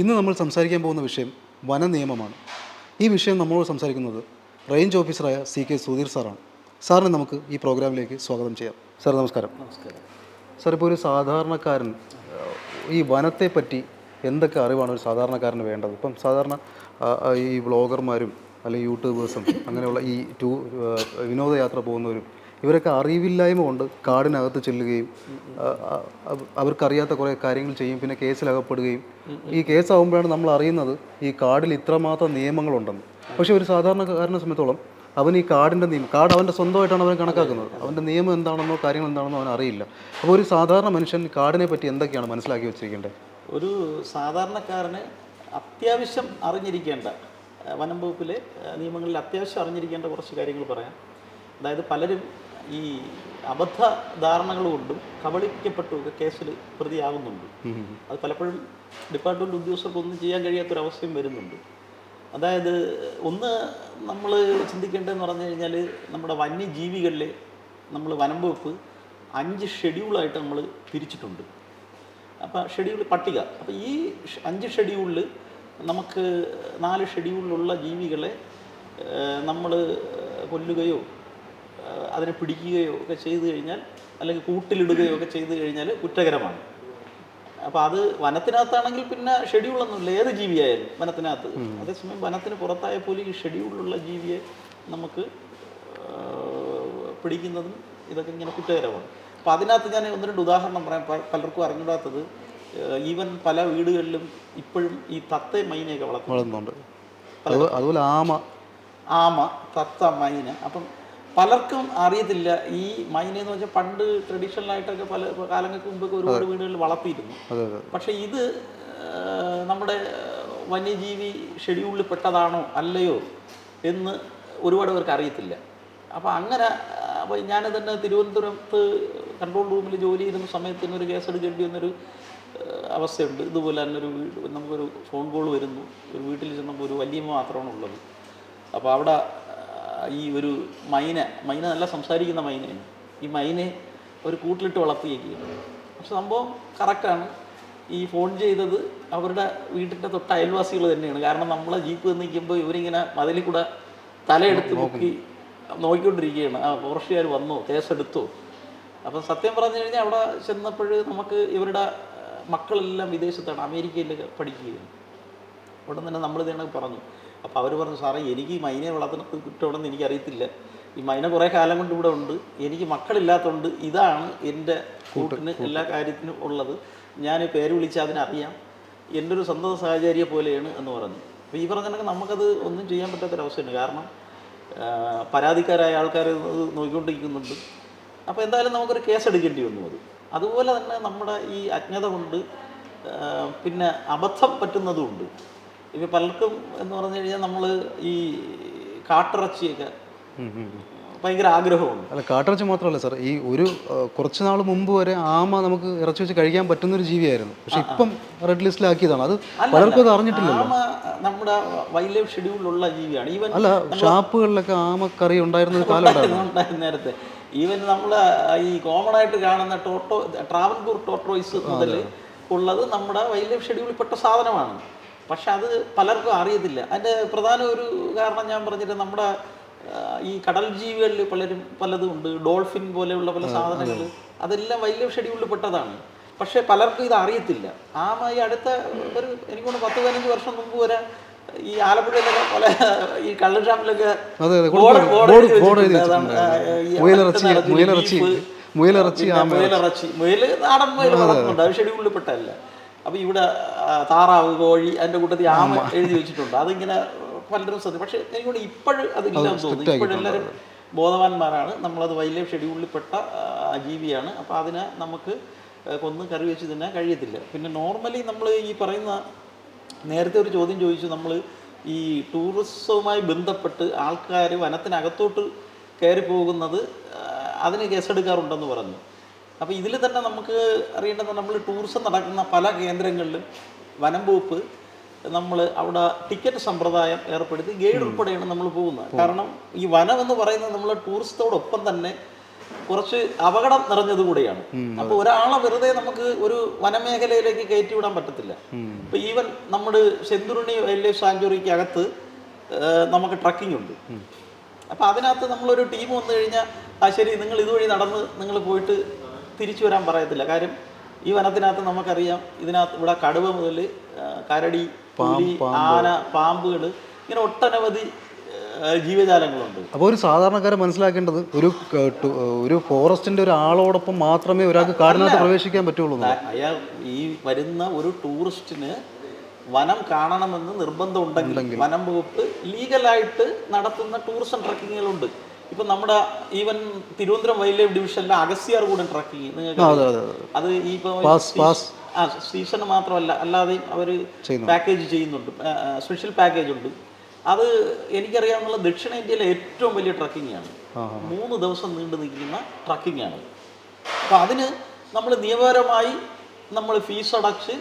ഇന്ന് നമ്മൾ സംസാരിക്കാൻ പോകുന്ന വിഷയം വന നിയമമാണ് ഈ വിഷയം നമ്മളോട് സംസാരിക്കുന്നത് റേഞ്ച് ഓഫീസറായ സി കെ സുധീർ സാറാണ്. സാറിനെ നമുക്ക് ഈ പ്രോഗ്രാമിലേക്ക് സ്വാഗതം ചെയ്യാം. സാർ നമസ്കാരം. നമസ്കാരം. സാർ ഇപ്പോൾ ഒരു സാധാരണക്കാരൻ ഈ വനത്തെ പറ്റി എന്തൊക്കെ അറിവാണ് ഒരു സാധാരണക്കാരന് വേണ്ടത്? ഇപ്പം സാധാരണ ഈ വ്ളോഗർമാരും അല്ലെങ്കിൽ യൂട്യൂബേഴ്സും അങ്ങനെയുള്ള ഈ ടൂ വിനോദയാത്ര പോകുന്നവരും ഇവരൊക്കെ അറിവില്ലായ്മ കൊണ്ട് കാടിനകത്ത് ചെല്ലുകയും അവർക്കറിയാത്ത കുറേ കാര്യങ്ങൾ ചെയ്യും പിന്നെ കേസിലകപ്പെടുകയും. ഈ കേസാവുമ്പോഴാണ് നമ്മൾ അറിയുന്നത് ഈ കാടിൽ ഇത്രമാത്രം നിയമങ്ങളുണ്ടെന്ന്. പക്ഷെ ഒരു സാധാരണക്കാരനെ സംബന്ധിച്ചോളം അവൻ ഈ കാടിന്റെ നിയമം കാട് അവന്റെ സ്വന്തമായിട്ടാണ് അവൻ കണക്കാക്കുന്നത്. അവന്റെ നിയമം എന്താണെന്നോ കാര്യങ്ങൾ എന്താണെന്നോ അവൻ അറിയില്ല. അപ്പോൾ ഒരു സാധാരണ മനുഷ്യൻ കാടിനെ പറ്റി എന്തൊക്കെയാണ് മനസ്സിലാക്കി വെച്ചിരിക്കേണ്ടത്? ഒരു സാധാരണക്കാരന് അത്യാവശ്യം അറിഞ്ഞിരിക്കേണ്ട വനം വകുപ്പിലെ നിയമങ്ങളിൽ അത്യാവശ്യം അറിഞ്ഞിരിക്കേണ്ട കുറച്ച് കാര്യങ്ങൾ പറയാം. അതായത് പലരും ഈ അബദ്ധ ധാരണകൾ കൊണ്ടും കബളിപ്പിക്കപ്പെട്ടുമൊക്കെ കേസിൽ പ്രതിയാകുന്നുണ്ട്. അത് പലപ്പോഴും ഡിപ്പാർട്ട്മെന്റ് ഉദ്യോഗസ്ഥർക്കൊന്നും ചെയ്യാൻ കഴിയാത്തൊരവസ്ഥയും വരുന്നുണ്ട്. അതായത് ഒന്ന് നമ്മൾ ചിന്തിക്കേണ്ടതെന്ന് പറഞ്ഞു കഴിഞ്ഞാൽ നമ്മുടെ വന്യജീവികളിലെ നമ്മൾ വനം വകുപ്പ് അഞ്ച് ഷെഡ്യൂളായിട്ട് നമ്മൾ തിരിച്ചിട്ടുണ്ട് അപ്പോൾ ഷെഡ്യൂൾ പട്ടിക. അപ്പോൾ ഈ അഞ്ച് ഷെഡ്യൂളിൽ നമുക്ക് നാല് ഷെഡ്യൂളിലുള്ള ജീവികളെ നമ്മൾ കൊല്ലുകയോ അതിനെ പിടിക്കുകയോ ഒക്കെ ചെയ്തു കഴിഞ്ഞാൽ അല്ലെങ്കിൽ കൂട്ടിലിടുകയോ ഒക്കെ ചെയ്തു കഴിഞ്ഞാൽ കുറ്റകരമാണ്. അപ്പോൾ അത് വനത്തിനകത്താണെങ്കിൽ പിന്നെ ഷെഡ്യൂളൊന്നുമില്ല. ഏത് ജീവിയായാലും വനത്തിനകത്ത്. അതേസമയം വനത്തിന് പുറത്തായ പോലും ഈ ഷെഡ്യൂളിലുള്ള ജീവിയെ നമുക്ക് പിടിക്കുന്നതും ഇതൊക്കെ ഇങ്ങനെ കുറ്റകരമാണ്. അപ്പോൾ അതിനകത്ത് ഞാൻ ഒന്ന് രണ്ട് ഉദാഹരണം പറയാം. പലർക്കും അറിഞ്ഞിടാത്തത് ഈവൻ പല വീടുകളിലും ഇപ്പോഴും ഈ തത്ത മൈനയൊക്കെ വളർത്തുന്നുണ്ട്. അതുപോലെ ആമ. ആമ തത്ത മൈന. അപ്പം പലർക്കും അറിയത്തില്ല. ഈ മൈന എന്ന് വെച്ചാൽ പണ്ട് ട്രഡീഷണൽ ആയിട്ടൊക്കെ പല കാലങ്ങൾക്ക് മുമ്പൊക്കെ ഒരുപാട് വീടുകളിൽ വളർത്തിയിരുന്നു. പക്ഷെ ഇത് നമ്മുടെ വന്യജീവി ഷെഡ്യൂളിൽ പെട്ടതാണോ അല്ലയോ എന്ന് ഒരുപാട് പേർക്ക് അറിയത്തില്ല. അപ്പോൾ അങ്ങനെ അപ്പോൾ ഞാൻ തന്നെ തിരുവനന്തപുരത്ത് കൺട്രോൾ റൂമിൽ ജോലി ചെയ്യുന്ന സമയത്ത് തന്നെ ഒരു കേസ് എടുക്കേണ്ടി വന്നൊരു അവസ്ഥയുണ്ട്. ഇതുപോലെ തന്നെ ഒരു വീട് നമുക്കൊരു ഫോൺ കോൾ വരുന്നു. ഒരു വീട്ടിൽ ചെന്നപ്പോൾ ഒരു വല്യമ്മ മാത്രമാണ് ഉള്ളത്. അപ്പോൾ അവിടെ ഈ ഒരു മൈന മൈന നല്ല സംസാരിക്കുന്ന മൈനയാണ് ഈ മൈനെ ഒരു കൂട്ടിലിട്ട് വളർത്തിയേക്കുകയാണ് പക്ഷെ സംഭവം കറക്റ്റാണ് ഈ ഫോൺ ചെയ്തത് അവരുടെ വീട്ടിന്റെ തൊട്ട് അയൽവാസികൾ തന്നെയാണ്. കാരണം നമ്മളെ ജീപ്പ് നിൽക്കുമ്പോൾ ഇവരിങ്ങനെ മതിലിൽ കൂടെ തലയെടുത്ത് നോക്കി. നോക്കിക്കൊണ്ടിരിക്കുകയാണ്. ആ ഫോറസ്റ്റുകാർ വന്നോ കേസെടുത്തോ? അപ്പം സത്യം പറഞ്ഞു കഴിഞ്ഞാൽ അവിടെ ചെന്നപ്പോൾ നമുക്ക് ഇവരുടെ മക്കളെല്ലാം വിദേശത്താണ് അമേരിക്കയിൽ പഠിക്കുകയാണ് ഉടൻ തന്നെ നമ്മൾ ഇതിനൊക്കെ പറഞ്ഞു. അപ്പോൾ അവർ പറഞ്ഞു സാറേ എനിക്ക് ഈ മൈനയെ വളർത്തുന്നത് കുറ്റമാണെന്ന് എനിക്കറിയത്തില്ല. ഈ മൈന കുറേ കാലം കൊണ്ട് ഇവിടെ ഉണ്ട്. എനിക്ക് മക്കളില്ലാത്തതുകൊണ്ട് ഇതാണ് എന്റെ കൂട്ടിന് എല്ലാ കാര്യത്തിനും ഉള്ളത്. ഞാൻ പേര് വിളിച്ചാൽ അതിനറിയാം. എന്റെ ഒരു സ്വന്തം സാഹചര്യം പോലെയാണ് എന്ന് പറഞ്ഞു. അപ്പോൾ ഈ പറഞ്ഞ കണക്ക് നമുക്കത് ഒന്നും ചെയ്യാൻ പറ്റാത്തൊരവസ്ഥയുണ്ട് കാരണം പരാതിക്കാരായ ആൾക്കാർ നോക്കിക്കൊണ്ടിരിക്കുന്നുണ്ട്. അപ്പോൾ എന്തായാലും നമുക്കൊരു കേസ് എടുക്കേണ്ടി വന്നു അത്. അതുപോലെ തന്നെ നമ്മുടെ ഈ അജ്ഞത കൊണ്ട് പിന്നെ അബദ്ധം പറ്റുന്നതുമുണ്ട് ഇപ്പം പലർക്കും എന്ന് പറഞ്ഞു കഴിഞ്ഞാൽ നമ്മൾ ഈ കാട്ടിറച്ചിയൊക്കെ. ഭയങ്കര ആഗ്രഹമുണ്ട് അല്ല കാട്ടിറച്ചി മാത്രമല്ല സാർ ഈ ഒരു കുറച്ച് നാൾ മുമ്പ് വരെ ആമ നമുക്ക് ഇറച്ചി വെച്ച് കഴിക്കാൻ പറ്റുന്ന ഒരു ജീവിയായിരുന്നു. പക്ഷെ ഇപ്പം റെഡ് ലിസ്റ്റിലാക്കിയതാണ് അത് പലർക്കും അത് അറിഞ്ഞിട്ടില്ലല്ലോ. ആമ നമ്മുടെ വൈൽഡ് ലൈഫ് ഷെഡ്യൂളിലുള്ള ജീവിയാണ്. ഈവൻ അല്ല ഷാപ്പുകളിലൊക്കെ ആമക്കറി ഉണ്ടായിരുന്ന ഒരു കാലം നേരത്തെ. ഈവൻ നമ്മൾ ഈ കോമൺ ആയിട്ട് കാണുന്ന ടോട്ടോ ട്രാവൻകൂർ ടോട്ടോയ്സ് മുതൽ ഉള്ളത് നമ്മുടെ വൈൽഡ് ലൈഫ് ഷെഡ്യൂളിൽ പെട്ട സാധനമാണ്. പക്ഷെ അത് പലർക്കും അറിയത്തില്ല. അതിന്റെ പ്രധാന ഒരു കാരണം ഞാൻ പറഞ്ഞിട്ട് നമ്മുടെ ഈ കടൽ ജീവികളിൽ പലരും പലതും ഉണ്ട്. ഡോൾഫിൻ പോലെയുള്ള പല സാധനങ്ങൾ. അതെല്ലാം വലിയ ലൈഫ് ഷെഡ്യൂളിൽ പെട്ടതാണ്. പക്ഷേ പലർക്കും ഇത് അറിയത്തില്ല. ആമായി ഈ അടുത്ത ഒരു എനിക്ക് തോന്നുന്നു പത്ത് പതിനഞ്ച് വർഷം മുമ്പ് വരെ ഈ ആലപ്പുഴയിലൊക്കെ പല ഈ കള്ളു ഷാപ്പിലൊക്കെ അതെ അതെ. ബോർഡ് ബോർഡ് ബോർഡ് എഴുതി ബോർഡ് എഴുതി വെച്ചിട്ടുണ്ട്. വെച്ചിട്ടുണ്ട് ആ, ഈ മുയലിറച്ചി. മുയൽ നാടൻ മുയൽ വളർത്തുന്നുണ്ട്. അത് ഷെഡ്യൂളിൽ പെട്ടല്ല അപ്പൊ ഇവിടെ താറാവ് കോഴി അതിന്റെ കൂട്ടത്തിൽ ആമ എഴുതി വെച്ചിട്ടുണ്ട്. അതിങ്ങനെ പലരും ശ്രദ്ധ പക്ഷെ എനിക്കൊണ്ട് ഇപ്പോഴും അത് ഇല്ലാന്ന് തോന്നുന്നു. ഇപ്പോഴെല്ലാവരും ബോധവാന്മാരാണ്. നമ്മളത് വൈൽഡ് ലൈഫ് ഷെഡ്യൂളിൽ പെട്ട ആ, ജീവിയാണ്. അപ്പോൾ അതിനെ നമുക്ക് കൊന്ന് കറി വെച്ച് തന്നെ കഴിയത്തില്ല. പിന്നെ നോർമലി നമ്മൾ ഈ പറയുന്ന നേരത്തെ ഒരു ചോദ്യം ചോദിച്ചു. നമ്മൾ ഈ ടൂറിസവുമായി ബന്ധപ്പെട്ട് ആൾക്കാർ വനത്തിനകത്തോട്ട് കയറി പോകുന്നത് അതിന് കേസെടുക്കാറുണ്ടെന്ന് പറഞ്ഞു. അപ്പോൾ ഇതിൽ തന്നെ നമുക്ക് അറിയേണ്ടത് നമ്മൾ ടൂറിസം നടക്കുന്ന പല കേന്ദ്രങ്ങളിലും വനം വകുപ്പ് നമ്മൾ അവിടെ ടിക്കറ്റ് സമ്പ്രദായം ഏർപ്പെടുത്തി ഗൈഡ് ഉൾപ്പെടെയാണ് നമ്മൾ പോകുന്നത്. കാരണം ഈ വനം എന്ന് പറയുന്നത് നമ്മൾ ടൂറിസത്തോടൊപ്പം തന്നെ കുറച്ച് അപകടം നിറഞ്ഞത് കൂടെയാണ്. അപ്പൊ ഒരാളെ വെറുതെ നമുക്ക് ഒരു വനമേഖലയിലേക്ക് കയറ്റി വിടാൻ പറ്റത്തില്ല ഇപ്പൊ ഈവൻ നമ്മുടെ ചെന്തുരുണി വൈൽഡ് ലൈഫ് സാഞ്ചുറിക്ക് അകത്ത് നമുക്ക് ട്രക്കിംഗ് ഉണ്ട്. അപ്പൊ അതിനകത്ത് നമ്മളൊരു ടീം വന്നു കഴിഞ്ഞാൽ ആ ശരി നിങ്ങൾ ഇതുവഴി നടന്ന് നിങ്ങൾ പോയിട്ട് തിരിച്ചു വരാൻ പറയത്തില്ല. കാര്യം ഈ വനത്തിനകത്ത് നമുക്കറിയാം ഇതിനകത്ത് ഇവിടെ കടുവ മുതൽ കരടി പുലി ആന പാമ്പുകൾ ഇങ്ങനെ ഒട്ടനവധി ജീവജാലങ്ങളുണ്ട്. അപ്പോൾ ഒരു സാധാരണക്കാരെ മനസ്സിലാക്കേണ്ടത് ഒരു ഒരു ഫോറസ്റ്റിന്റെ ഒരു ആളോടൊപ്പം മാത്രമേ ഒരാൾക്ക് കാടിനകത്ത് പ്രവേശിക്കാൻ പറ്റുള്ളൂ. അയാൾ ഈ വരുന്ന ഒരു ടൂറിസ്റ്റിന് വനം കാണണമെന്ന് നിർബന്ധം ഉണ്ടെങ്കിൽ. വനം വകുപ്പ് ലീഗലായിട്ട് നടത്തുന്ന ടൂറിസം ട്രക്കിങ്ങുകളുണ്ട്. ഇപ്പൊ നമ്മുടെ ഈവൻ തിരുവനന്തപുരം വൈൽഡ് ലൈഫ് ഡിവിഷനിലെ അഗസ്യാർ കൂടെ ട്രക്കിങ് അതെ ഈ ആ സീസൺ മാത്രമല്ല അല്ലാതെയും അവർ പാക്കേജ് ചെയ്യുന്നുണ്ട്. സ്പെഷ്യൽ പാക്കേജ് ഉണ്ട്. അത് എനിക്കറിയാവുന്ന ദക്ഷിണേന്ത്യയിലെ ഏറ്റവും വലിയ ട്രക്കിംഗ് ആണ്. മൂന്ന് ദിവസം നീണ്ടു നിൽക്കുന്ന ട്രക്കിംഗ് ആണ്. അപ്പോൾ അതിന് നമ്മൾ നിയമപരമായി നമ്മൾ ഫീസ് അടച്ച്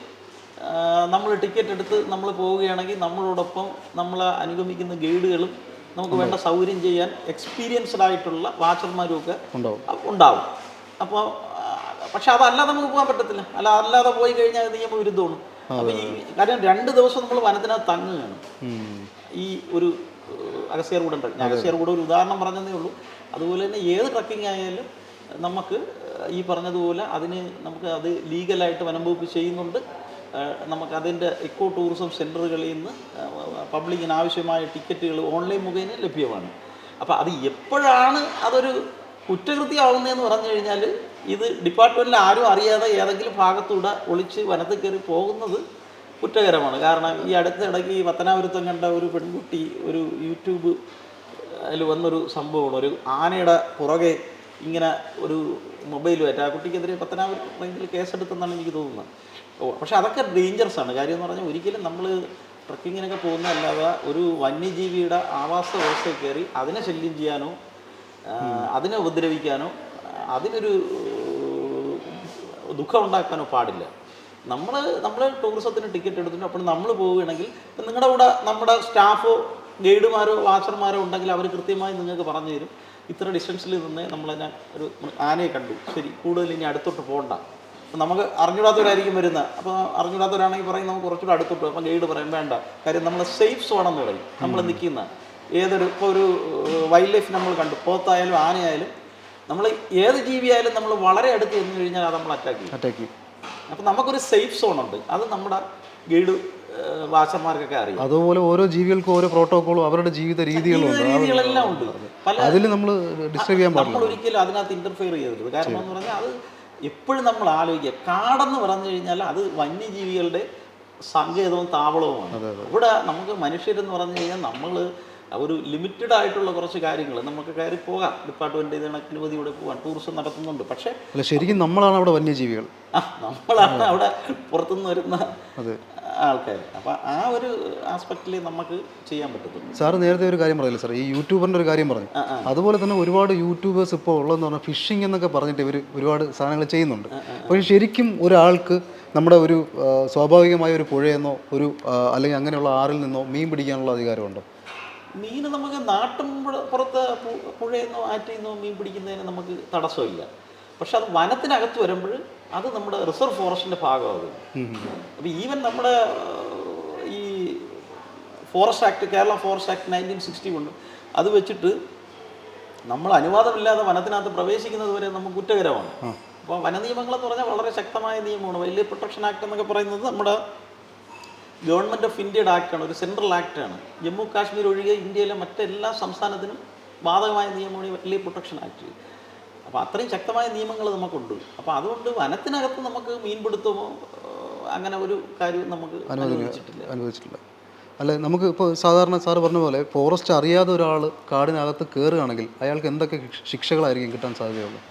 നമ്മൾ ടിക്കറ്റ് എടുത്ത് നമ്മൾ പോവുകയാണെങ്കിൽ നമ്മളോടൊപ്പം നമ്മളെ അനുഗമിക്കുന്ന ഗൈഡുകളും നമുക്ക് വേണ്ട സൗകര്യം ചെയ്യാൻ എക്സ്പീരിയൻസ്ഡ് ആയിട്ടുള്ള വാച്ചർമാരും ഒക്കെ ഉണ്ടാവും. ഉണ്ടാവും അപ്പോൾ പക്ഷെ അതല്ലാതെ നമുക്ക് പോകാൻ പറ്റത്തില്ല. അല്ല അല്ലാതെ പോയി കഴിഞ്ഞാൽ നിയമവിരുദ്ധമാണ് അപ്പോൾ ഈ കാര്യം രണ്ട് ദിവസം നമ്മൾ വനത്തിനകത്ത് തങ്ങുകയാണ്. ഈ ഒരു അഗസ്യർ കൂടെ ഉണ്ട്. ഞാൻ അഗസ്യർ കൂടെ ഒരു ഉദാഹരണം പറഞ്ഞതേ ഉള്ളൂ. അതുപോലെ തന്നെ ഏത് ട്രക്കിംഗ് ആയാലും നമുക്ക് ഈ പറഞ്ഞതുപോലെ അതിന് നമുക്ക് അത് ലീഗലായിട്ട് വനം വകുപ്പ് ചെയ്യുന്നുണ്ട്. നമുക്ക് അതിന്റെ ഇക്കോ ടൂറിസം സെന്ററുകളിൽ നിന്ന് പബ്ലിക്കിന് ആവശ്യമായ ടിക്കറ്റുകൾ ഓൺലൈൻ മുഖേന ലഭ്യമാണ്. അപ്പോൾ അത് എപ്പോഴാണ് അതൊരു കുറ്റകൃത്യമാവുന്നതെന്ന് പറഞ്ഞു കഴിഞ്ഞാൽ ഇത് ഡിപ്പാർട്ട്മെന്റിൽ ആരും അറിയാതെ ഏതെങ്കിലും ഭാഗത്തൂടെ ഒളിച്ച് വനത്തിൽ കയറി പോകുന്നത് കുറ്റകരമാണ്. കാരണം ഈ അടുത്ത ഇടയ്ക്ക് ഈ പത്തനാപുരത്തം കണ്ട ഒരു പെൺകുട്ടി ഒരു യൂട്യൂബ് അതിൽ വന്നൊരു സംഭവമാണ്. ഒരു ആനയുടെ പുറകെ ഇങ്ങനെ ഒരു മൊബൈലുമായിട്ട് ആ കുട്ടിക്കെതിരെ പത്തനാപുരം റേഞ്ചിൽ കേസെടുത്തെന്നാണ് എനിക്ക് തോന്നുന്നത്. ഓ പക്ഷെ അതൊക്കെ ഡേഞ്ചറസ് ആണ്. കാര്യം എന്ന് പറഞ്ഞാൽ ഒരിക്കലും നമ്മൾ ട്രക്കിങ്ങിനൊക്കെ പോകുന്നതല്ലാതെ ഒരു വന്യജീവിയുടെ ആവാസ വ്യവസ്ഥയിൽ കയറി അതിനെ ശല്യം ചെയ്യാനോ അതിനെ ഉപദ്രവിക്കാനോ അതിനൊരു ദുഃഖം ഉണ്ടാക്കാനോ പാടില്ല. നമ്മൾ നമ്മൾ ടൂറിസത്തിന് ടിക്കറ്റ് എടുത്തിട്ട് അപ്പോൾ നമ്മൾ പോവുകയാണെങ്കിൽ ഇപ്പം നിങ്ങളുടെ കൂടെ നമ്മുടെ സ്റ്റാഫോ ഗൈഡുമാരോ വാച്ചർമാരോ ഉണ്ടെങ്കിൽ അവർ കൃത്യമായി നിങ്ങൾക്ക് പറഞ്ഞു തരും ഇത്ര ഡിസ്റ്റൻസിൽ നിന്ന് നമ്മൾ ഞാൻ ഒരു ആനയെ കണ്ടു. ശരി കൂടുതൽ ഇനി അടുത്തോട്ട് പോകണ്ട അപ്പം നമുക്ക് അറിഞ്ഞൂടാത്തവരായിരിക്കും വരുന്നത്. അപ്പോൾ അറിഞ്ഞൂടാത്തവരാണെങ്കിൽ പറയും നമുക്ക് കുറച്ചുകൂടെ അടുത്തോട്ട് അപ്പം ഗൈഡ് പറയും വേണ്ട. കാര്യം നമ്മൾ സേഫ് സോണെന്ന് പറയും. നമ്മൾ നിൽക്കുന്ന ഏതൊരു ഇപ്പോൾ ഒരു വൈൽഡ് ലൈഫ് നമ്മൾ കണ്ടു. പോത്തായാലും ആനയായാലും നമ്മൾ ഏത് ജീവിയായാലും നമ്മൾ വളരെ അടുത്ത് ചെന്ന് കഴിഞ്ഞാൽ അത് നമ്മൾ അറ്റാക്ക് ചെയ്യും. അറ്റാക്ക് ചെയ്യും. അപ്പം നമുക്കൊരു സേഫ് സോൺ ഉണ്ട്. അത് നമ്മുടെ ഗൈഡ് വാച്ചർമാർക്കൊക്കെ അറിയാം. അതുപോലെ ഓരോ ജീവികൾക്കും ഓരോ പ്രോട്ടോക്കോളും അവരുടെ ജീവിത രീതികളും രീതികളെല്ലാം ഉണ്ട്. അതിൽ നമ്മൾ ഡിസ്റ്റർബ് ചെയ്യാൻ പാടില്ല. നമ്മൾ ഒരിക്കലും അതിനകത്ത് ഇന്റർഫിയർ ചെയ്യരുത്. കാരണം എന്ന് പറഞ്ഞാൽ അത് എപ്പോഴും നമ്മൾ ആലോചിക്കുക. കാടെന്ന് പറഞ്ഞു കഴിഞ്ഞാൽ അത് വന്യജീവികളുടെ സങ്കേതവും താവളവുമാണ്. ഇവിടെ നമുക്ക് മനുഷ്യരെന്ന് പറഞ്ഞു കഴിഞ്ഞാൽ നമ്മൾ ഒരു ലിമിറ്റഡ് ആയിട്ടുള്ള കുറച്ച് കാര്യങ്ങൾ നമുക്ക് കയറി പോകാം. ഡിപ്പാർട്ട്മെന്റ് അനുമതി ഇവിടെ പോകാം. ടൂറിസം നടത്തുന്നുണ്ട്. പക്ഷേ ശരിക്കും നമ്മളാണ് അവിടെ വന്യജീവികൾ. ആ, നമ്മളാണ് അവിടെ പുറത്തുനിന്ന് വരുന്ന ആൾക്കാർ അപ്പോൾ ആ ഒരു ആസ്പെക്റ്റിൽ നമുക്ക് ചെയ്യാൻ പറ്റത്തുള്ളൂ. സാർ നേരത്തെ ഒരു കാര്യം പറഞ്ഞില്ല സാർ ഈ യൂട്യൂബറിന്റെ ഒരു കാര്യം പറഞ്ഞു. അതുപോലെ തന്നെ ഒരുപാട് യൂട്യൂബേഴ്സ് ഇപ്പോൾ ഉള്ളതെന്ന് പറഞ്ഞാൽ ഫിഷിംഗ് എന്നൊക്കെ പറഞ്ഞിട്ട് ഇവർ ഒരുപാട് സാധനങ്ങൾ ചെയ്യുന്നുണ്ട്. പക്ഷേ ശരിക്കും ഒരാൾക്ക് നമ്മുടെ ഒരു സ്വാഭാവികമായ ഒരു പുഴയെന്നോ ഒരു അല്ലെങ്കിൽ അങ്ങനെയുള്ള ആറിൽ നിന്നോ മീൻ പിടിക്കാനുള്ള അധികാരമുണ്ടോ? മീൻ നമുക്ക് നാട്ടും പുറത്ത് പുഴയെന്നോ ആറ്റിൽ നിന്നോ മീൻ പിടിക്കുന്നതിന് നമുക്ക് തടസ്സമില്ല. പക്ഷെ അത് വനത്തിനകത്ത് വരുമ്പോൾ അത് നമ്മുടെ റിസർവ് ഫോറസ്റ്റിന്റെ ഭാഗമാകും. അപ്പോൾ ഈവൻ നമ്മുടെ ഈ forest act Kerala forest act nineteen sixty കൊണ്ട് അത് വെച്ചിട്ട് നമ്മൾ അനുവാദമില്ലാതെ വനത്തിനകത്ത് പ്രവേശിക്കുന്നത് വരെ നമുക്ക് കുറ്റകരമാണ്. അപ്പോൾ വനനിയമങ്ങളെന്ന് പറഞ്ഞാൽ വളരെ ശക്തമായ നിയമമാണ്. ലൈഫ് പ്രൊട്ടക്ഷൻ ആക്ട് എന്നൊക്കെ പറയുന്നത് നമ്മുടെ ഗവൺമെന്റ് ഓഫ് ഇന്ത്യയുടെ ആക്ടാണ് ഒരു സെൻട്രൽ ആക്ടാണ് ജമ്മു കാശ്മീർ ഒഴികെ ഇന്ത്യയിലെ മറ്റെല്ലാ സംസ്ഥാനത്തിനും ബാധകമായ നിയമമാണ് ലൈഫ് പ്രൊട്ടക്ഷൻ ആക്ട് അപ്പോൾ അത്രയും ശക്തമായ നിയമങ്ങൾ നമുക്കുണ്ട്. അപ്പോൾ അതുകൊണ്ട് വനത്തിനകത്ത് നമുക്ക് മീൻപിടുത്തമോ അങ്ങനെ ഒരു കാര്യം നമുക്ക് അനുവദിച്ചിട്ടില്ല. അനുവദിച്ചിട്ടില്ല. അല്ല നമുക്ക് ഇപ്പോൾ സാധാരണ സാറ് പറഞ്ഞ പോലെ ഫോറസ്റ്റ് അറിയാതെ ഒരാൾ കാടിനകത്ത് കയറുകയാണെങ്കിൽ അയാൾക്ക് എന്തൊക്കെ ശിക്ഷ- ശിക്ഷകളായിരിക്കും കിട്ടാൻ സാധ്യതയുള്ളത്?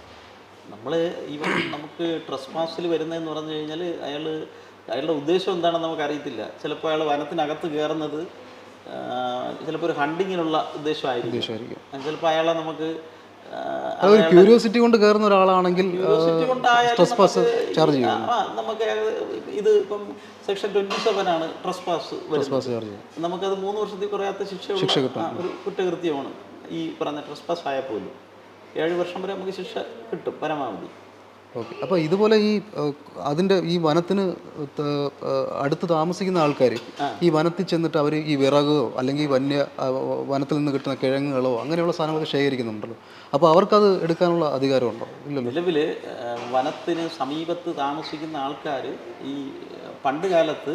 നമ്മൾ ഈവൻ നമുക്ക് ട്രസ് പാസിൽ വരുന്നതെന്ന് പറഞ്ഞു കഴിഞ്ഞാൽ അയാൾ അയാളുടെ ഉദ്ദേശം എന്താണെന്ന് നമുക്ക് അറിയത്തില്ല ചിലപ്പോൾ അയാൾ വനത്തിനകത്ത് കയറുന്നത് ചിലപ്പോൾ ഒരു ഹണ്ടിങ്ങിനുള്ള ഉദ്ദേശമായിരിക്കും. ചിലപ്പോൾ അയാളെ നമുക്ക് അതൊരു ക്യൂരിയോസിറ്റി കൊണ്ട് കയറുന്ന ഒരാളാണെങ്കിൽ ട്രസ് പാസ് ചാർജ് ചെയ്യും. നമുക്ക് ഇത് ഇപ്പം സെക്ഷൻ ട്വന്റി സെവൻ ആണ് ട്രസ് പാസ് വരുന്നത്. പാസ് ചാർജ് ചെയ്യും. നമുക്കത് മൂന്ന് വർഷത്തിൽ കുറയാത്ത ശിക്ഷ ശിക്ഷ കിട്ടും. ഒരു കുറ്റകൃത്യമാണ് ഈ പറഞ്ഞ ട്രസ് പാസ് ആയ പോലും. ഏഴ് വർഷം വരെ നമുക്ക് ശിക്ഷ കിട്ടും പരമാവധി. ഓക്കെ. അപ്പോൾ ഇതുപോലെ ഈ അതിന്റെ ഈ വനത്തിന് അടുത്ത് താമസിക്കുന്ന ആൾക്കാർ ഈ വനത്തിൽ ചെന്നിട്ട് അവർ ഈ വിറകോ അല്ലെങ്കിൽ വന്യ വനത്തിൽ നിന്ന് കിട്ടുന്ന കിഴങ്ങുകളോ അങ്ങനെയുള്ള സാധനങ്ങളൊക്കെ ശേഖരിക്കുന്നുണ്ടല്ലോ. അപ്പോൾ അവർക്കത് എടുക്കാനുള്ള അധികാരമുണ്ടോ? ഇല്ലല്ലോ. നിലവിൽ വനത്തിന് സമീപത്ത് താമസിക്കുന്ന ആൾക്കാർ ഈ പണ്ട് കാലത്ത്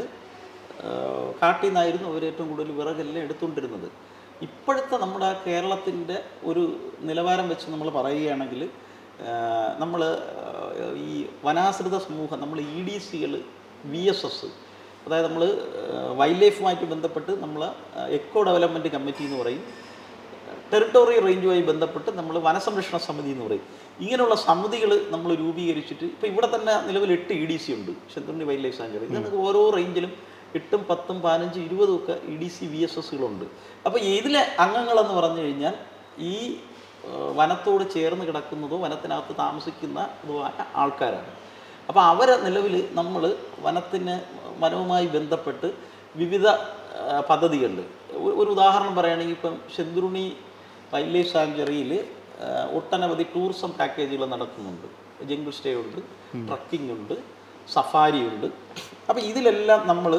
കാട്ടിൽ നിന്നായിരുന്നു അവർ ഏറ്റവും കൂടുതൽ വിറകെല്ലാം എടുത്തുകൊണ്ടിരുന്നത്. ഇപ്പോഴത്തെ നമ്മുടെ കേരളത്തിന്റെ ഒരു നിലവാരം വെച്ച് നമ്മൾ പറയുകയാണെങ്കിൽ നമ്മൾ ഈ വനാശ്രിത സമൂഹം നമ്മൾ ഇ ഡി സികൾ വി എസ് എസ് അതായത് നമ്മൾ വൈൽഡ് ലൈഫുമായിട്ട് ബന്ധപ്പെട്ട് നമ്മൾ എക്കോ ഡെവലപ്മെന്റ് കമ്മിറ്റി എന്ന് പറയും ടെറിട്ടോറി റേഞ്ചുമായി ബന്ധപ്പെട്ട് നമ്മൾ വനസംരക്ഷണ സമിതി എന്ന് പറയും. ഇങ്ങനെയുള്ള സമിതികൾ നമ്മൾ രൂപീകരിച്ചിട്ട് ഇപ്പോൾ ഇവിടെ തന്നെ നിലവിൽ എട്ട് ഇ ഡി സി ഉണ്ട്. ശത്രുണി വൈൽഡ് ലൈഫ് സാഞ്ചുറി ഇതിനൊക്കെ ഓരോ റേഞ്ചിലും എട്ടും പത്തും പതിനഞ്ചും ഇരുപതും ഒക്കെ E D C V S എസുകളുണ്ട് അപ്പോൾ ഇതിലെ അംഗങ്ങളെന്ന് പറഞ്ഞു കഴിഞ്ഞാൽ ഈ വനത്തോട് ചേർന്ന് കിടക്കുന്നതോ വനത്തിനകത്ത് താമസിക്കുന്നതോ ആയ ആൾക്കാരാണ്. അപ്പോൾ അവരെ നിലവിൽ നമ്മൾ വനത്തിന് വനവുമായി ബന്ധപ്പെട്ട് വിവിധ പദ്ധതികളിൽ ഒരു ഉദാഹരണം പറയുകയാണെങ്കിൽ ഇപ്പം ശെന്തുരുണി വൈൽഡ് ലൈഫ് സാങ്ച്വറിയിൽ ഒട്ടനവധി ടൂറിസം പാക്കേജുകൾ നടക്കുന്നുണ്ട് ജംഗിൾ സ്റ്റേ ഉണ്ട് ട്രക്കിംഗ് ഉണ്ട് സഫാരി ഉണ്ട് അപ്പോൾ ഇതിലെല്ലാം നമ്മൾ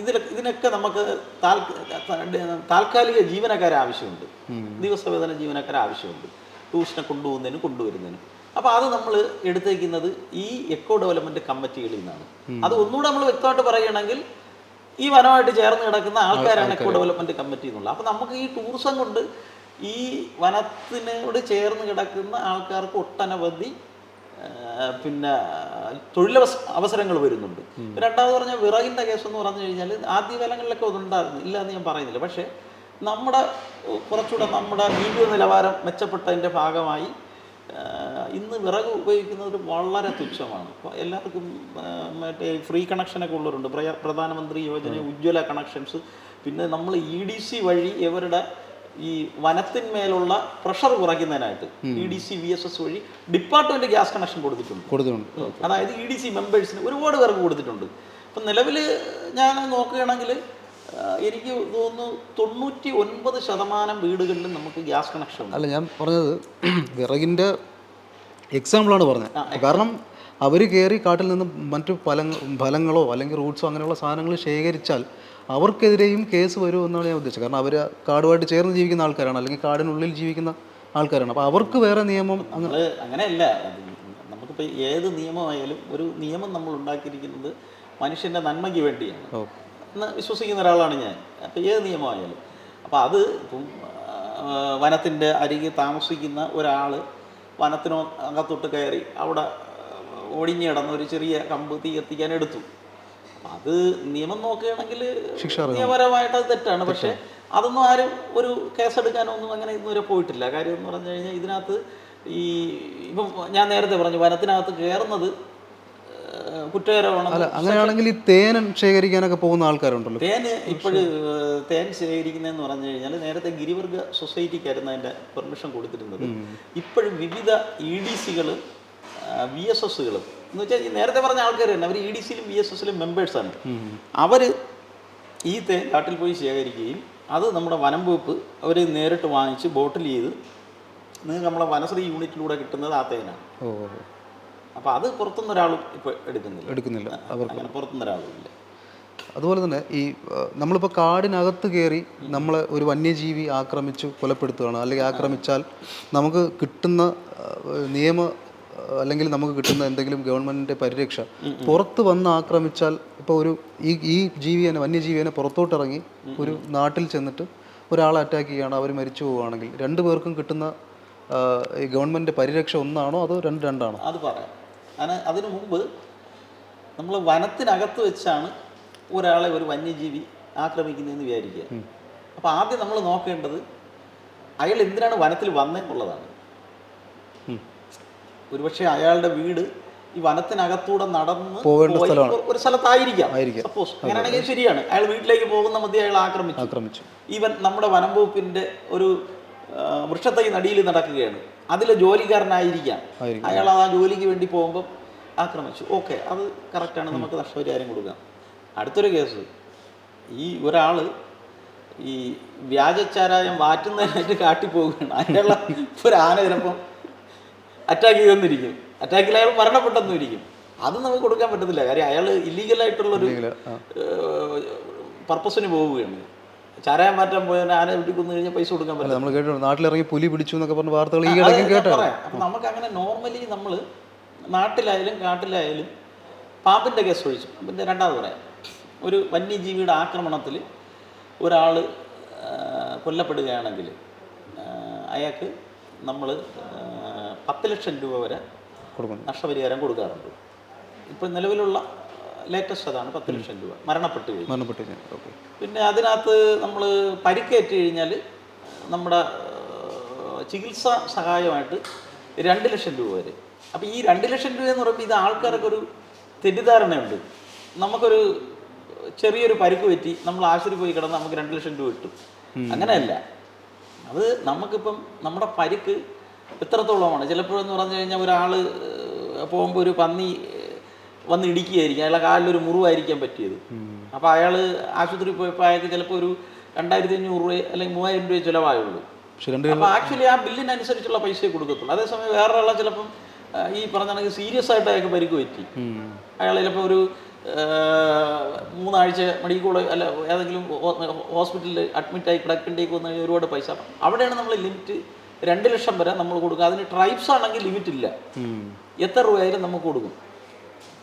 ഇതിൽ ഇതിനൊക്കെ നമുക്ക് താൽക്കാലിക ജീവനക്കാരെ ആവശ്യമുണ്ട്. ദിവസവേതന ജീവനക്കാരെ ആവശ്യമുണ്ട്. ട്യൂഷനെ കൊണ്ടുപോകുന്നതിനും കൊണ്ടുവരുന്നതിനും. അപ്പോൾ അത് നമ്മൾ എടുത്തേക്കുന്നത് ഈ എക്കോ ഡെവലപ്മെന്റ് കമ്മിറ്റികളിൽ നിന്നാണ്. അത് ഒന്നുകൂടെ നമ്മൾ വ്യക്തമായിട്ട് പറയുകയാണെങ്കിൽ ഈ വനമായിട്ട് ചേർന്ന് കിടക്കുന്ന ആൾക്കാരാണ് എക്കോ ഡെവലപ്മെന്റ് കമ്മിറ്റി എന്നുള്ളത് അപ്പോൾ നമുക്ക് ഈ ടൂറിസം കൊണ്ട് ഈ വനത്തിനോട് ചേർന്ന് കിടക്കുന്ന ആൾക്കാർക്ക് ഒട്ടനവധി പിന്നെ തൊഴിലവസ അവസരങ്ങൾ വരുന്നുണ്ട്. രണ്ടാമത് പറഞ്ഞാൽ വിറകിന്റെ കേസ് എന്ന് പറഞ്ഞു കഴിഞ്ഞാൽ ആദ്യ കാലങ്ങളിലൊക്കെ അതുണ്ടായിരുന്നു ഇല്ല എന്ന് ഞാൻ പറയുന്നില്ല. പക്ഷേ നമ്മുടെ കുറച്ചുകൂടെ നമ്മുടെ ജീവിത നിലവാരം മെച്ചപ്പെട്ടതിന്റെ ഭാഗമായി ഇന്ന് വിറക് ഉപയോഗിക്കുന്നത് വളരെ തുച്ഛമാണ്. എല്ലാവർക്കും മറ്റേ ഫ്രീ കണക്ഷനൊക്കെ ഉള്ളവരുണ്ട്. പ്രധാനമന്ത്രി യോജന ഉജ്ജ്വല കണക്ഷൻസ്. പിന്നെ നമ്മൾ ഇ ഡി സി വഴി ഇവരുടെ ഈ വനത്തിന്മേലുള്ള pressure കുറയ്ക്കുന്നതിനായിട്ട് E D C V S S വഴി ഡിപ്പാർട്ട്മെന്റ് ഗ്യാസ് കണക്ഷൻ കൊടുത്തിട്ടുണ്ട്. കൊടുത്തിട്ടുണ്ട്. അതായത് ഇ ഡി സി മെമ്പേഴ്സിന് ഒരുപാട് പേർക്ക് കൊടുത്തിട്ടുണ്ട്. അപ്പം നിലവിൽ ഞാൻ നോക്കുകയാണെങ്കിൽ എനിക്ക് തോന്നുന്നു തൊണ്ണൂറ്റി ഒൻപത് ശതമാനം വീടുകളിലും നമുക്ക് ഗ്യാസ് കണക്ഷൻ ഉണ്ട്. അല്ല ഞാൻ പറഞ്ഞത് വിറകിന്റെ എക്സാമ്പിളാണ് പറഞ്ഞത്. കാരണം അവർ കയറി കാട്ടിൽ നിന്ന് മറ്റു ഫലങ്ങൾ ഫലങ്ങളോ അല്ലെങ്കിൽ റൂട്ട്സോ അങ്ങനെയുള്ള സാധനങ്ങൾ ശേഖരിച്ചാൽ അവർക്കെതിരെയും കേസ് വരുമെന്നാണ് ഞാൻ ഉദ്ദേശിച്ചത്. കാരണം അവർ കാടുമായിട്ട് ചേർന്ന് ജീവിക്കുന്ന ആൾക്കാരാണ് അല്ലെങ്കിൽ കാടിനുള്ളിൽ ജീവിക്കുന്ന ആൾക്കാരാണ്. അപ്പോൾ അവർക്ക് വേറെ നിയമം അങ്ങനെ അങ്ങനെയല്ല. നമുക്കിപ്പോൾ ഏത് നിയമമായാലും ഒരു നിയമം നമ്മൾ ഉണ്ടാക്കിയിരിക്കുന്നത് മനുഷ്യന്റെ നന്മയ്ക്ക് വേണ്ടിയാണ്. എന്ന് വിശ്വസിക്കുന്ന ഒരാളാണ് ഞാൻ. അപ്പോൾ ഏത് നിയമമായാലും. അപ്പോൾ അത് ഇപ്പം വനത്തിന്റെ അരികെ താമസിക്കുന്ന ഒരാൾ വനത്തിനോ അകത്തോട്ട് കയറി അവിടെ ഒടിഞ്ഞു ഒരു ചെറിയ കമ്പ് തീ കത്തിക്കാൻ എടുത്തു. അത് നിയമം നോക്കുകയാണെങ്കിൽ നിയമപരമായിട്ട് അത് തെറ്റാണ്. പക്ഷേ അതൊന്നും ആരും ഒരു കേസെടുക്കാനൊന്നും അങ്ങനെ ഇന്നുവരെ പോയിട്ടില്ല. കാര്യം എന്ന് പറഞ്ഞു കഴിഞ്ഞാൽ ഇതിനകത്ത് ഈ ഇപ്പം ഞാൻ നേരത്തെ പറഞ്ഞു വനത്തിനകത്ത് കയറുന്നത് കുറ്റകരമാണ് അങ്ങനെയാണെങ്കിൽ ഈ തേൻ ശേഖരിക്കാനൊക്കെ പോകുന്ന ആൾക്കാരുണ്ടല്ലോ. തേന് ഇപ്പോഴ് തേൻ ശേഖരിക്കുന്നതെന്ന് പറഞ്ഞു കഴിഞ്ഞാൽ നേരത്തെ ഗിരിവർഗ സൊസൈറ്റിക്കായിരുന്നു അതിന്റെ പെർമിഷൻ കൊടുത്തിരുന്നത്. ഇപ്പോഴും വിവിധ ഇ ഡി സികളും വി എസ് എസുകളും എന്ന് വെച്ചാൽ ഈ നേരത്തെ പറഞ്ഞ ആൾക്കാർ തന്നെ അവർ ഇ ഡി സിയിലും വി എസ് എസിലും മെമ്പേഴ്സാണ് അവർ ഈ തേൻ കാട്ടിൽ പോയി ശേഖരിക്കുകയും അത് നമ്മുടെ വനം വകുപ്പ് അവർ നേരിട്ട് വാങ്ങിച്ച് ബോട്ടിൽ ചെയ്ത് നിങ്ങൾക്ക് നമ്മളെ വനശ്രീ യൂണിറ്റിലൂടെ കിട്ടുന്നത് ആ തേനാണ്. ഓ അപ്പോൾ അത് പുറത്തുനിന്ന് ഒരാളും ഇപ്പോൾ എടുക്കുന്നില്ല. എടുക്കുന്നില്ല. അങ്ങനെ പുറത്തുനിന്ന് ഒരാളും ഇല്ല. അതുപോലെ തന്നെ ഈ നമ്മളിപ്പോൾ കാടിനകത്ത് കയറി നമ്മളെ ഒരു വന്യജീവി ആക്രമിച്ചു കൊലപ്പെടുത്തുകയാണ്. അല്ലെങ്കിൽ ആക്രമിച്ചാൽ നമുക്ക് കിട്ടുന്ന നിയമ അല്ലെങ്കിൽ നമുക്ക് കിട്ടുന്ന എന്തെങ്കിലും ഗവൺമെന്റിന്റെ പരിരക്ഷ പുറത്ത് വന്ന് ആക്രമിച്ചാൽ ഇപ്പോൾ ഒരു ഈ ഈ ജീവിയെ വന്യജീവിയെ പുറത്തോട്ടിറങ്ങി ഒരു നാട്ടിൽ ചെന്നിട്ട് ഒരാളെ അറ്റാക്ക് ചെയ്യുകയാണ് അവർ മരിച്ചു പോവുകയാണെങ്കിൽ. രണ്ടു പേർക്കും കിട്ടുന്ന ഗവൺമെന്റിന്റെ പരിരക്ഷ ഒന്നാണോ അതോ രണ്ട് രണ്ടാണോ? അത് പറയാം. അതിനു മുമ്പ് നമ്മൾ വനത്തിനകത്ത് വെച്ചാണ് ഒരാളെ ഒരു വന്യജീവി ആക്രമിക്കുന്നതെന്ന് വിചാരിക്കുക. അപ്പോൾ ആദ്യം നമ്മൾ നോക്കേണ്ടത് അയാൾ എന്തിനാണ് വനത്തിൽ വന്നതെന്നുള്ളതാണ് ഉം. ഒരുപക്ഷെ അയാളുടെ വീട് ഈ വനത്തിനകത്തൂടെ നടന്ന് പോകേണ്ട സ്ഥലമാണ്. ഒരു- സ്ഥലത്തായിരിക്കാം. സപ്പോസ് അങ്ങനെയാണെങ്കിൽ ശരിയാണ്. അയാൾ വീട്ടിലേക്ക് പോകുന്ന മധ്യ അയാൾ ആക്രമിച്ചു. ആക്രമിച്ചു. ഈവൻ നമ്മുടെ വനം വകുപ്പിന്റെ ഒരു വൃക്ഷത്തൈ നടിയിൽ നടക്കുകയാണ്. അതിലെ ജോലിക്കാരനായിരിക്കാം. അയാൾ ആ ജോലിക്ക് വേണ്ടി പോകുമ്പോൾ ആക്രമിച്ചു. ഓക്കെ അത് കറക്റ്റാണ് നമുക്ക് നഷ്ടപരിഹാരം കൊടുക്കാം. അടുത്തൊരു കേസ്. ഈ ഒരാൾ ഈ വ്യാജച്ചാരായം വാറ്റുന്നതിനായിട്ട് കാട്ടി പോവുകയാണ് അതിനുള്ള ഒരു ആന ചിലപ്പം അറ്റാക്ക് ചെയ്തെന്നിരിക്കും അറ്റാക്കിൽ അയാൾ മരണപ്പെട്ടെന്നിരിക്കും അത് നമുക്ക് കൊടുക്കാൻ പറ്റത്തില്ല. കാര്യം അയാൾ ഇല്ലീഗലായിട്ടുള്ളൊരു പർപ്പസിന് പോവുകയാണ്. ചാരായം മാറ്റാൻ പോയാൽ ആന വെട്ടി കൊന്നു കഴിഞ്ഞാൽ പൈസ കൊടുക്കാൻ പറ്റില്ല നമ്മൾ കേട്ടു നാട്ടിലിറങ്ങി പുലി പിടിച്ചു എന്നൊക്കെ പറഞ്ഞ വാർത്തകൾ ഈ ഇടയ്ക്ക് കേട്ടോ അപ്പം നമുക്ക് അങ്ങനെ നോർമലി നമ്മൾ നാട്ടിലായാലും കാട്ടിലായാലും പാമ്പിന്റെ കേസ് ഒഴിച്ചു. പിന്നെ രണ്ടാമത് പറയാം. ഒരു വന്യജീവിയുടെ ആക്രമണത്തിൽ ഒരാൾ കൊല്ലപ്പെടുകയാണെങ്കിൽ അയാൾക്ക് നമ്മൾ പത്ത് ലക്ഷം രൂപ വരെ കൊടുക്കുന്നു. നഷ്ടപരിഹാരം കൊടുക്കാറുണ്ട്. ഇപ്പം നിലവിലുള്ള ലേറ്റസ്റ്റ് അതാണ് പത്ത് ലക്ഷം രൂപ. മരണപ്പെട്ട് കഴിഞ്ഞു. മരണപ്പെട്ടു ഓക്കെ. പിന്നെ അതിനകത്ത് നമ്മൾ പരിക്കേറ്റ് കഴിഞ്ഞാൽ നമ്മുടെ ചികിത്സാ ചികിത്സ സഹായമായിട്ട് രണ്ട് ലക്ഷം രൂപ വരെ. അപ്പോൾ ഈ രണ്ട് ലക്ഷം രൂപ എന്ന് പറയുമ്പോൾ ഇത് ആൾക്കാർക്ക് ഒരു തെറ്റിദ്ധാരണയുണ്ട്. നമുക്കൊരു ചെറിയൊരു പരിക്ക് പറ്റി നമ്മൾ ആശുപത്രി പോയി കിടന്ന് നമുക്ക് രണ്ട് ലക്ഷം രൂപ കിട്ടും. അങ്ങനെയല്ല. അത് നമുക്കിപ്പം നമ്മുടെ പരിക്ക് എത്രത്തോളമാണ്? ചിലപ്പോഴെന്ന് പറഞ്ഞു കഴിഞ്ഞാൽ ഒരാൾ പോകുമ്പോൾ ഒരു പന്നി വന്ന് ഇടിക്കുകയായിരിക്കും. അയാളെ കാലിലൊരു മുറിവായിരിക്കാൻ പറ്റിയത്. അപ്പോൾ അയാൾ ആശുപത്രി പോയപ്പോൾ അയാൾക്ക് ചിലപ്പോൾ ഒരു രണ്ടായിരത്തി അഞ്ഞൂറ് രൂപ അല്ലെങ്കിൽ മൂവായിരം രൂപ ചിലവായുള്ളൂ. അപ്പോൾ ആക്ച്വലി ആ ബില്ലിനനുസരിച്ചുള്ള പൈസയെ കൊടുക്കത്തുള്ളൂ. അതേസമയം വേറൊരാളെ ചിലപ്പം ഈ പറഞ്ഞ കണക്ക് സീരിയസ് ആയിട്ട് അയാൾക്ക് പരിക്ക് പറ്റി അയാൾ ചിലപ്പോൾ ഒരു മൂന്നാഴ്ച മെഡിക്കൽ കോളേജ് അല്ല ഏതെങ്കിലും ഹോസ്പിറ്റലിൽ അഡ്മിറ്റായി കിടക്കേണ്ടി വന്നു കഴിഞ്ഞാൽ ഒരുപാട് പൈസ. അവിടെയാണ് നമ്മൾ ലിമിറ്റ് രണ്ട് ലക്ഷം വരെ നമ്മൾ കൊടുക്കും. അതിന് ട്രൈബ്സ് ആണെങ്കിൽ ലിമിറ്റ് ഇല്ല. എത്ര രൂപയായാലും നമുക്ക് കൊടുക്കും.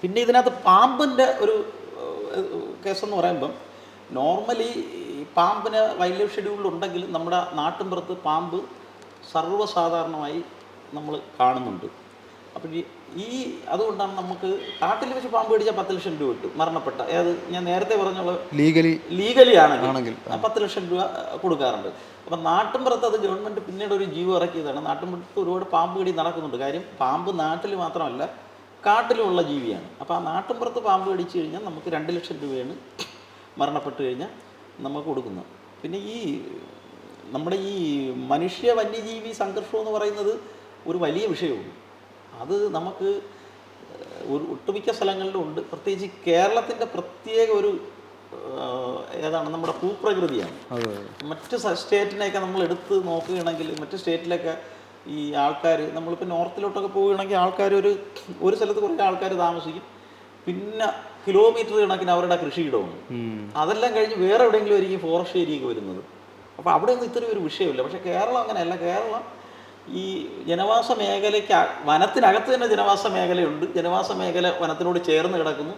പിന്നെ ഇതിനകത്ത് പാമ്പിന്റെ ഒരു കേസെന്ന് പറയുമ്പം നോർമലി പാമ്പിന് വൈൽഡ് ലൈഫ് ഷെഡ്യൂളിൽ ഉണ്ടെങ്കിൽ നമ്മുടെ നാട്ടിൻപുറത്ത് പാമ്പ് സർവസാധാരണമായി നമ്മൾ കാണുന്നുണ്ട്. അപ്പോൾ ഈ ഈ അതുകൊണ്ടാണ് നമുക്ക് കാട്ടിൽ വെച്ച് പാമ്പ് പിടിച്ച പത്ത് ലക്ഷം രൂപ കിട്ടും മരണപ്പെട്ട. അതായത് ഞാൻ നേരത്തെ പറഞ്ഞുള്ള ലീഗലി ലീഗലി ആണെങ്കിൽ പത്ത് ലക്ഷം രൂപ കൊടുക്കാറുണ്ട്. അപ്പം നാട്ടിൻപുറത്ത് അത് ഗവൺമെന്റ് പിന്നീട് ഒരു ജീവ ഇറക്കിയതാണ്. നാട്ടിൻപുറത്ത് ഒരുപാട് പാമ്പ് കടി നടക്കുന്നുണ്ട്. കാര്യം പാമ്പ് നാട്ടിൽ മാത്രമല്ല കാട്ടിലുമുള്ള ജീവിയാണ്. അപ്പോൾ ആ നാട്ടിൻപുറത്ത് പാമ്പ് കടിച്ചു കഴിഞ്ഞാൽ നമുക്ക് രണ്ട് ലക്ഷം രൂപയാണ് മരണപ്പെട്ട് കഴിഞ്ഞാൽ നമുക്ക് കൊടുക്കുന്നത്. പിന്നെ ഈ നമ്മുടെ ഈ മനുഷ്യ വന്യജീവി സംഘർഷം എന്ന് പറയുന്നത് ഒരു വലിയ വിഷയമാണ്. അത് നമുക്ക് ഒരു ഒട്ടുമിക്ക സ്ഥലങ്ങളിലും ഉണ്ട്. പ്രത്യേകിച്ച് കേരളത്തിന്റെ പ്രത്യേക ഒരു ഏതാണ് നമ്മുടെ ഭൂപ്രകൃതിയാണ്. മറ്റ് സ്റ്റേറ്റിനെയൊക്കെ നമ്മൾ എടുത്ത് നോക്കുകയാണെങ്കിൽ മറ്റ് സ്റ്റേറ്റിലൊക്കെ ഈ ആൾക്കാർ നമ്മളിപ്പോൾ നോർത്തിലോട്ടൊക്കെ പോവുകയാണെങ്കിൽ ആൾക്കാർ ഒരു ഒരു സ്ഥലത്ത് കുറേ ആൾക്കാർ താമസിക്കും. പിന്നെ കിലോമീറ്റർ കണക്കിന് അവരുടെ കൃഷിയിടമാണ്. അതെല്ലാം കഴിഞ്ഞ് വേറെ എവിടെയെങ്കിലും ആയിരിക്കും ഫോറസ്റ്റ് ഏരിയയ്ക്ക് വരുന്നത്. അപ്പോൾ അവിടെയൊന്നും ഇത്രയും ഒരു വിഷയമില്ല. പക്ഷേ കേരളം അങ്ങനെയല്ല. കേരളം ഈ ജനവാസ മേഖലയ്ക്ക് വനത്തിനകത്ത് തന്നെ ജനവാസ മേഖലയുണ്ട്. ജനവാസ മേഖല വനത്തിനോട് ചേർന്ന് കിടക്കുന്നു.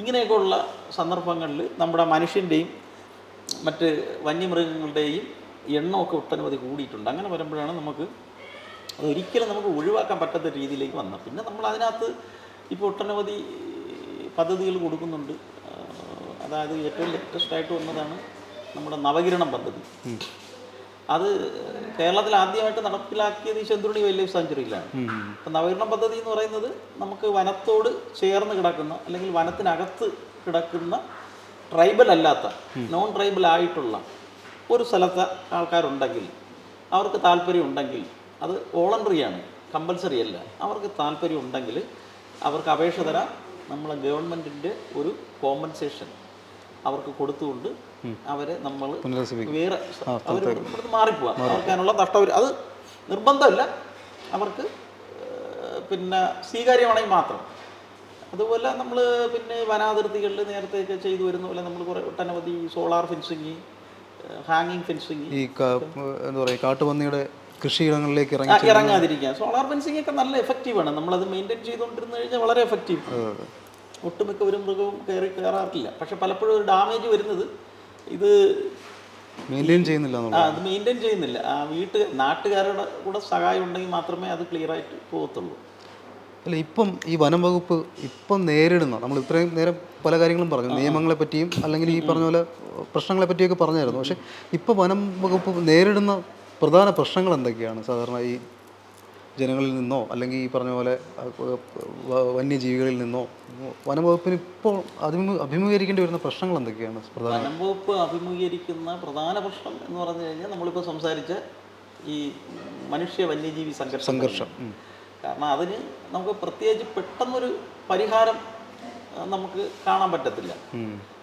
ഇങ്ങനെയൊക്കെയുള്ള സന്ദർഭങ്ങളിൽ നമ്മുടെ മനുഷ്യന്റെയും മറ്റ് വന്യമൃഗങ്ങളുടെയും എണ്ണമൊക്കെ ഒട്ടനവധി കൂടിയിട്ടുണ്ട്. അങ്ങനെ വരുമ്പോഴാണ് നമുക്ക് അതൊരിക്കലും നമുക്ക് ഒഴിവാക്കാൻ പറ്റാത്ത രീതിയിലേക്ക് വന്നത്. പിന്നെ നമ്മൾ അതിനകത്ത് ഇപ്പോൾ ഒട്ടനവധി പദ്ധതികൾ കൊടുക്കുന്നുണ്ട്. അതായത് ഏറ്റവും ലേറ്റസ്റ്റ് ആയിട്ട് വന്നതാണ് നമ്മുടെ നവകിരണം പദ്ധതി. അത് കേരളത്തിൽ ആദ്യമായിട്ട് നടപ്പിലാക്കിയത് ഈ ചന്ദ്രുണി വൈൽഡ് ലൈഫ് സാഞ്ചുറിയിലാണ്. അപ്പൊ നവീകരണ പദ്ധതി എന്ന് പറയുന്നത് നമുക്ക് വനത്തോട് ചേർന്ന് കിടക്കുന്ന അല്ലെങ്കിൽ വനത്തിനകത്ത് കിടക്കുന്ന ട്രൈബൽ അല്ലാത്ത നോൺ ട്രൈബൽ ആയിട്ടുള്ള ഒരു സ്ഥലത്തെ ആൾക്കാരുണ്ടെങ്കിൽ അവർക്ക് താല്പര്യം ഉണ്ടെങ്കിൽ അത് വോളണ്ടറിയാണ് കമ്പൽസറി അല്ല. അവർക്ക് താല്പര്യം ഉണ്ടെങ്കിൽ അവർക്ക് അപേക്ഷ തരാം നമ്മളെ ഗവൺമെന്റിന്റെ ഒരു കോമ്പൻസേഷൻ അവർക്ക് കൊടുത്തുകൊണ്ട് അവരെ നമ്മൾ വേറെ അവർ മാറിപ്പോവാം. അവർക്ക് അതിനുള്ള നഷ്ടം അത് നിർബന്ധമല്ല. അവർക്ക് പിന്നെ സ്വീകാര്യമാണെങ്കിൽ മാത്രം. അതുപോലെ നമ്മൾ പിന്നെ വനാതിർത്തികളിൽ നേരത്തെയൊക്കെ ചെയ്തു വരുന്ന പോലെ നമ്മൾ കുറേ ഒട്ടനവധി സോളാർ ഫെൻസിങ് ഹാങ്ങിങ് ഫെൻസിങ്. ഈ എന്താ പറയുക കാട്ടുപന്നിയുടെ കൃഷിയിടങ്ങളിലേക്ക് ഇറങ്ങി ഇറങ്ങാതിരിക്കുക. സോളാർ ഫെൻസിങ് ഒക്കെ നല്ല എഫക്റ്റീവാണ് നമ്മളത് മെയിന്റെയിൻ ചെയ്തുകൊണ്ടിരുന്നു കഴിഞ്ഞാൽ വളരെ എഫക്റ്റീവ്. ഒട്ടുമിക്ക ഒരു മൃഗവും കയറി കയറാറില്ല. പക്ഷെ പലപ്പോഴും ഒരു ഡാമേജ് വരുന്നത് ഇത് മെയിന്റെയിൻ ചെയ്യുന്നില്ല ആ അത് മെയിന്റെയിൻ ചെയ്യുന്നില്ല. ആ വീട്ട് നാട്ടുകാരുടെ കൂടെ സഹായം ഉണ്ടെങ്കിൽ മാത്രമേ അത് ക്ലിയർ ആയിട്ട് പോകത്തുള്ളൂ. അല്ല ഇപ്പം ഈ വനം വകുപ്പ് ഇപ്പം നേരിടുന്ന. നമ്മൾ ഇത്രയും നേരം പല കാര്യങ്ങളും പറഞ്ഞു. നിയമങ്ങളെ പറ്റിയും അല്ലെങ്കിൽ ഈ പറഞ്ഞ പോലെ പ്രശ്നങ്ങളെ പറ്റിയൊക്കെ പറഞ്ഞായിരുന്നു. പക്ഷെ ഇപ്പോൾ വനം വകുപ്പ് നേരിടുന്ന പ്രധാന പ്രശ്നങ്ങൾ എന്തൊക്കെയാണ്? സാധാരണ ഈ ജനങ്ങളിൽ നിന്നോ അല്ലെങ്കിൽ ഈ പറഞ്ഞ പോലെ വന്യജീവികളിൽ നിന്നോ വനംവകുപ്പിന് ഇപ്പോൾ അഭിമു അഭിമുഖീകരിക്കേണ്ടി വരുന്ന പ്രശ്നങ്ങൾ എന്തൊക്കെയാണ് പ്രധാന വനംവകുപ്പ് അഭിമുഖീകരിക്കുന്ന പ്രധാന പ്രശ്നം എന്ന് പറഞ്ഞു കഴിഞ്ഞാൽ നമ്മളിപ്പോൾ സംസാരിച്ച ഈ മനുഷ്യ വന്യജീവി സംഘർഷം. സംഘർഷം. കാരണം അതിന് നമുക്ക് പ്രത്യേകിച്ച് പെട്ടെന്നൊരു പരിഹാരം നമുക്ക് കാണാൻ പറ്റത്തില്ല.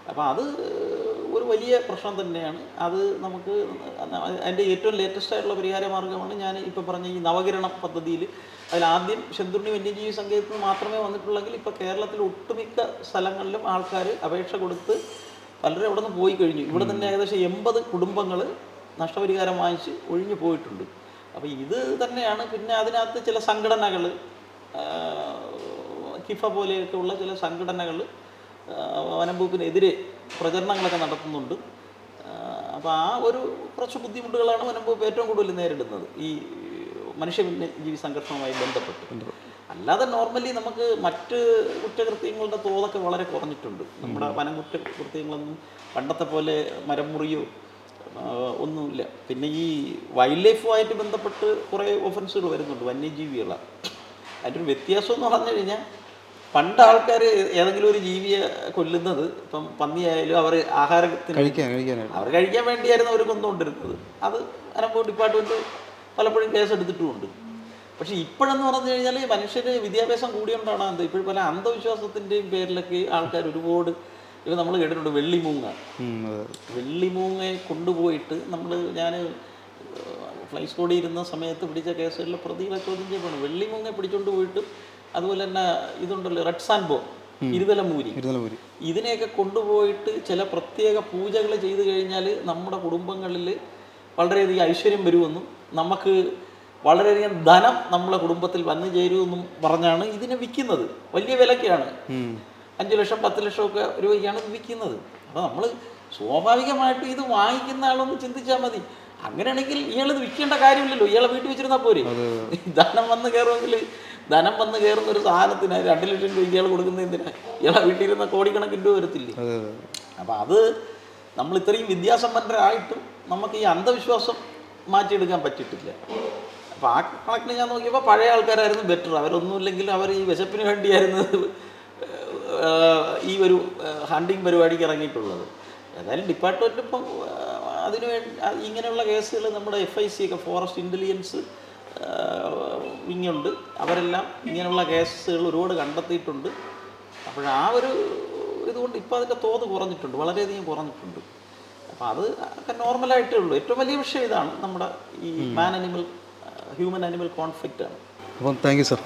അപ്പം അത് വലിയ പ്രശ്നം തന്നെയാണ്. അത് നമുക്ക് അതിന്റെ ഏറ്റവും ലേറ്റസ്റ്റ് ആയിട്ടുള്ള പരിഹാര മാർഗമാണ് ഞാൻ ഇപ്പോൾ പറഞ്ഞ ഈ നവകിരണ പദ്ധതിയിൽ അതിൽ ആദ്യം ശെന്തുണ്ണി വന്യജീവി സങ്കേതത്തിൽ മാത്രമേ വന്നിട്ടുള്ളെങ്കിൽ ഇപ്പോൾ കേരളത്തിൽ ഒട്ടുമിക്ക സ്ഥലങ്ങളിലും ആൾക്കാർ അപേക്ഷ കൊടുത്ത് പലരും അവിടെ നിന്ന് പോയി കഴിഞ്ഞു. ഇവിടെ തന്നെ ഏകദേശം എൺപത് കുടുംബങ്ങൾ നഷ്ടപരിഹാരം വാങ്ങിച്ച് ഒഴിഞ്ഞു പോയിട്ടുണ്ട്. അപ്പോൾ ഇത് തന്നെയാണ് പിന്നെ അതിനകത്ത് ചില സംഘടനകൾ കിഫ പോലെയൊക്കെ ഉള്ള ചില സംഘടനകൾ വനംവകുപ്പിനെതിരെ പ്രചരണങ്ങളൊക്കെ നടത്തുന്നുണ്ട്. അപ്പോൾ ആ ഒരു കുറച്ച് ബുദ്ധിമുട്ടുകളാണ് വനംവകുപ്പ് ഏറ്റവും കൂടുതൽ നേരിടുന്നത്. ഈ മനുഷ്യ ജീവി സംഘർഷവുമായി ബന്ധപ്പെട്ട്. അല്ലാതെ നോർമലി നമുക്ക് മറ്റ് കുറ്റകൃത്യങ്ങളുടെ തോതൊക്കെ വളരെ കുറഞ്ഞിട്ടുണ്ട്. നമ്മുടെ വനം കുറ്റകൃത്യങ്ങളൊന്നും പണ്ടത്തെ പോലെ മരം മുറിയോ ഒന്നുമില്ല. പിന്നെ ഈ വൈൽഡ് ലൈഫുമായിട്ട് ബന്ധപ്പെട്ട് കുറേ ഒഫൻസുകൾ വരുന്നുണ്ട്. വന്യജീവികളാണ്. അതിന്റെ ഒരു വ്യത്യാസം എന്ന് പറഞ്ഞു കഴിഞ്ഞാൽ പണ്ട് ആൾക്കാർ ഏതെങ്കിലും ഒരു ജീവിയെ കൊല്ലുന്നത് ഇപ്പം പന്നിയായാലും അവർ ആഹാരത്തിന് അവർ കഴിക്കാൻ വേണ്ടിയായിരുന്നു അവർ കൊന്നുകൊണ്ടിരുന്നത്. അത് അനപ്പോൾ ഡിപ്പാർട്ട്മെന്റ് പലപ്പോഴും കേസ് എടുത്തിട്ടുമുണ്ട്. പക്ഷെ ഇപ്പോഴെന്ന് പറഞ്ഞു കഴിഞ്ഞാൽ മനുഷ്യന് വിദ്യാഭ്യാസം കൂടിയോണ്ടാണ് അത് ഇപ്പോഴും പല അന്ധവിശ്വാസത്തിന്റെയും പേരിലൊക്കെ ആൾക്കാർ ഒരുപാട് ഇപ്പം നമ്മൾ കേട്ടിട്ടുണ്ട്. വെള്ളിമൂങ്ങ. വെള്ളിമൂങ്ങയെ കൊണ്ടുപോയിട്ട് നമ്മൾ ഞാൻ ഫ്ലൈ സ്കോഡിൽ ഇരുന്ന സമയത്ത് പിടിച്ച കേസുകളിൽ പ്രതികളെ ചോദ്യം ചെയ്യപ്പെടും വെള്ളിമൂങ്ങയെ പിടിച്ചുകൊണ്ട് പോയിട്ട് അതുപോലെ തന്നെ ഇതുണ്ടല്ലോ റെഡ് സാൻബോ ഇരുതലമൂരി. മൂരി ഇതിനെയൊക്കെ കൊണ്ടുപോയിട്ട് ചില പ്രത്യേക പൂജകൾ ചെയ്തു കഴിഞ്ഞാൽ നമ്മുടെ കുടുംബങ്ങളിൽ വളരെയധികം ഐശ്വര്യം വരുമെന്നും നമുക്ക് വളരെയധികം ധനം നമ്മളെ കുടുംബത്തിൽ വന്നു ചേരുമെന്നും പറഞ്ഞാണ് ഇതിനെ വിൽക്കുന്നത്. വലിയ വിലക്കാണ് അഞ്ചു ലക്ഷം പത്ത് ലക്ഷം ഒക്കെ രൂപയ്ക്കാണ് ഇത് വിൽക്കുന്നത്. അപ്പോൾ നമ്മൾ സ്വാഭാവികമായിട്ട് ഇത് വാങ്ങിക്കുന്ന ആളൊന്ന് ചിന്തിച്ചാൽ മതി. അങ്ങനെയാണെങ്കിൽ ഇയാൾ വിൽക്കേണ്ട കാര്യമില്ലല്ലോ. ഇയാളെ വീട്ടിൽ വെച്ചിരുന്നാൽ പോരെ. ധനം വന്ന് കയറുമെങ്കിൽ ധനം വന്ന് കയറുന്ന ഒരു സാധനത്തിന് രണ്ട് ലക്ഷം രൂപ ഇയാൾ കൊടുക്കുന്ന എന്തിനാ? ഇയാളെ വീട്ടിലിരുന്ന കോടിക്കണക്കിന് രൂപ വരത്തില്ലേ? അപ്പം അത് നമ്മൾ ഇത്രയും വിദ്യാസമ്പന്നരായിട്ടും നമുക്ക് ഈ അന്ധവിശ്വാസം മാറ്റിയെടുക്കാൻ പറ്റിയിട്ടില്ല. അപ്പോൾ ആ കണക്കിന് ഞാൻ നോക്കിയപ്പോൾ പഴയ ആൾക്കാരായിരുന്നു ബെറ്റർ അവരൊന്നുമില്ലെങ്കിൽ അവർ ഈ വിശപ്പിന് വേണ്ടിയായിരുന്നു ഈ ഒരു ഹണ്ടിങ് പരിപാടിക്ക് ഇറങ്ങിയിട്ടുള്ളത്. ഏതായാലും ഡിപ്പാർട്ട്മെന്റ് ഇപ്പം അതിനുവേണ്ടി അതിനു വേണ്ടി ഇങ്ങനെയുള്ള കേസുകൾ നമ്മുടെ എഫ് ഐ സി ഒക്കെ ഫോറസ്റ്റ് ഇന്റലിജൻസ് വിങ്ങുണ്ട് അവരെല്ലാം ഇങ്ങനെയുള്ള കേസുകൾ ഒരുപാട് കണ്ടെത്തിയിട്ടുണ്ട്. അപ്പോൾ ആ ഒരു ഇതുകൊണ്ട് ഇപ്പോൾ അതിന്റെ തോത് കുറഞ്ഞിട്ടുണ്ട്. വളരെയധികം കുറഞ്ഞിട്ടുണ്ട്. അപ്പോൾ അത് ഒക്കെ നോർമലായിട്ടേ ഉള്ളൂ. ഏറ്റവും വലിയ വിഷയം ഇതാണ് നമ്മുടെ ഈ man animal human animal conflict ആണ്. അപ്പം താങ്ക് യു സർ